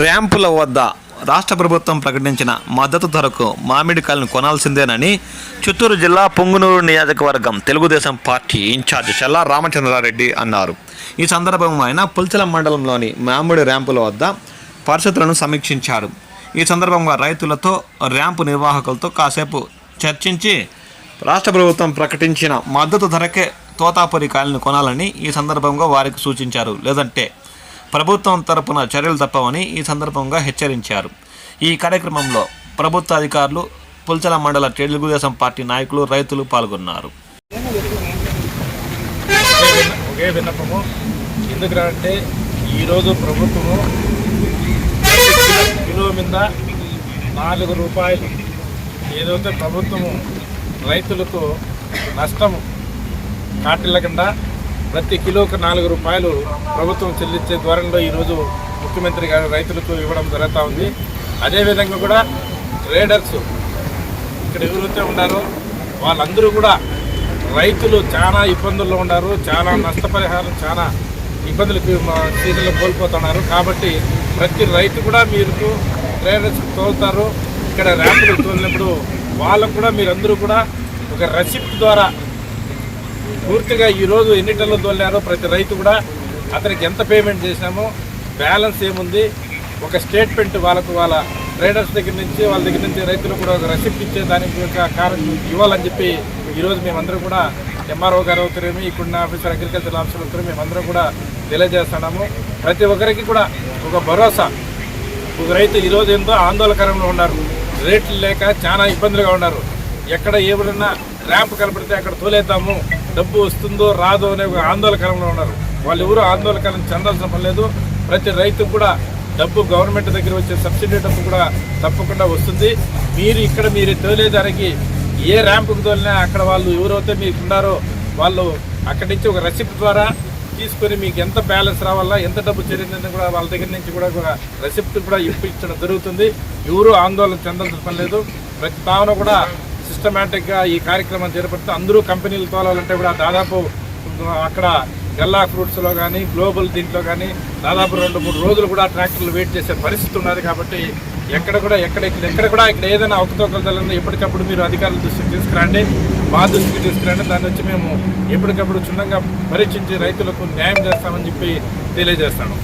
ర్యాంపుల వద్ద రాష్ట్ర ప్రభుత్వం ప్రకటించిన మద్దతు ధరకు మామిడికాయలను కొనాల్సిందేనని చిత్తూరు జిల్లా పొంగునూరు నియోజకవర్గం తెలుగుదేశం పార్టీ ఇన్ఛార్జ్ చల్లా రామచంద్రారెడ్డి అన్నారు. ఈ సందర్భంలో ఆయన పుల్చల మండలంలోని మామిడి ర్యాంపుల వద్ద పరిస్థితులను సమీక్షించారు. ఈ సందర్భంగా రైతులతో ర్యాంపు నిర్వాహకులతో కాసేపు చర్చించి రాష్ట్ర ప్రభుత్వం ప్రకటించిన మద్దతు ధరకే తోతాపురి కాయలను కొనాలని ఈ సందర్భంగా వారికి సూచించారు. లేదంటే ప్రభుత్వం తరపున చర్యలు తప్పవని ఈ సందర్భంగా హెచ్చరించారు. ఈ కార్యక్రమంలో ప్రభుత్వ అధికారులు పుల్చల మండల తెలుగుదేశం పార్టీ నాయకులు రైతులు పాల్గొన్నారు. ఒకే విన్నపము. ఎందుకంటే ఈరోజు ప్రభుత్వము కిలో కిలో మీద నాలుగు రూపాయలు. ఏదైతే ప్రభుత్వము రైతులకు నష్టము కాటిల్లకుండా ప్రతి కిలోకి నాలుగు రూపాయలు ప్రభుత్వం చెల్లించే ద్వారంలో ఈరోజు ముఖ్యమంత్రి గారు రైతులకు ఇవ్వడం జరుగుతూ ఉంది. అదేవిధంగా కూడా ట్రేడర్స్ ఇక్కడ ఎవరైతే ఉన్నారో వాళ్ళందరూ కూడా రైతులు చాలా ఇబ్బందుల్లో ఉన్నారు చాలా నష్టపరిహారం చాలా ఇబ్బందులకు మా సీజన్లో కోల్పోతున్నారు. కాబట్టి ప్రతి రైతు కూడా మీరు ట్రేడర్స్ తోలుతారు. ఇక్కడ ర్యాంపులు తోలినప్పుడు వాళ్ళకు కూడా మీరందరూ కూడా ఒక రెసిప్ట్ ద్వారా పూర్తిగా ఈరోజు ఎన్ని టన్నులు తోలినారో ప్రతి రైతు కూడా అతనికి ఎంత పేమెంట్ చేసినామో బ్యాలెన్స్ ఏముంది? ఒక స్టేట్మెంట్ వాళ్ళకు వాళ్ళ ట్రేడర్స్ దగ్గర నుంచి వాళ్ళ దగ్గర నుంచి రైతులు కూడా ఒక రెసిప్ట్ ఇచ్చే దానికి ఒక కారణం ఇవ్వాలని చెప్పి ఈరోజు మేమందరం కూడా ఎంఆర్ఓ గారు అవుతారేమి ఇక్కడున్న ఆఫీసర్ అగ్రికల్చర్ ఆఫీసర్ అవుతారు మేమందరం కూడా తెలియజేస్తున్నాము. ప్రతి ఒక్కరికి కూడా ఒక భరోసా. ఒక రైతు ఈరోజు ఎంతో ఆందోళనకరంగా ఉన్నారు. రేట్లు లేక చాలా ఇబ్బందులుగా ఉన్నారు. ఎక్కడ ఏమైనా ర్యాంప్ కనపడితే అక్కడ తోలేద్దాము. డబ్బు వస్తుందో రాదో అనే ఒక ఆందోళనకరంలో ఉన్నారు. వాళ్ళు ఎవరు ఆందోళనకరం చెందాల్సిన పని లేదు. ప్రతి రైతుకు కూడా డబ్బు గవర్నమెంట్ దగ్గర వచ్చే సబ్సిడీ డబ్బు కూడా తప్పకుండా వస్తుంది. మీరు ఇక్కడ మీరు తోలేదానికి ఏ ర్యాంపుకు తోలినా అక్కడ వాళ్ళు ఎవరైతే మీకు ఉన్నారో వాళ్ళు అక్కడి నుంచి ఒక రెసిప్ట్ ద్వారా తీసుకొని మీకు ఎంత బ్యాలెన్స్ రావాలా ఎంత డబ్బు చేరిందని కూడా వాళ్ళ దగ్గర నుంచి కూడా రెసిప్ట్ కూడా ఇప్పించడం జరుగుతుంది. ఎవరు ఆందోళన చెందాల్సిన పని లేదు. ప్రతి తావన కూడా సిస్టమేటిక్గా ఈ కార్యక్రమం చేపడితే అందరూ కంపెనీలు తోలాలంటే కూడా దాదాపు అక్కడ గల్లా ఫ్రూట్స్లో కానీ గ్లోబల్ దీంట్లో కానీ దాదాపు రెండు మూడు రోజులు కూడా ట్రాక్టర్లు వెయిట్ చేసే పరిస్థితి ఉన్నది కాబట్టి ఎక్కడ కూడా ఎక్కడ ఇక్కడ ఎక్కడ కూడా ఇక్కడ ఏదైనా అవకతవకలు ఎప్పటికప్పుడు మీరు అధికారుల దృష్టికి తీసుకురండి మా దృష్టికి తీసుకురండి దాన్ని వచ్చి మేము ఎప్పటికప్పుడు క్షుణ్ణంగా పరీక్షించి రైతులకు న్యాయం చేస్తామని చెప్పి తెలియజేస్తాను.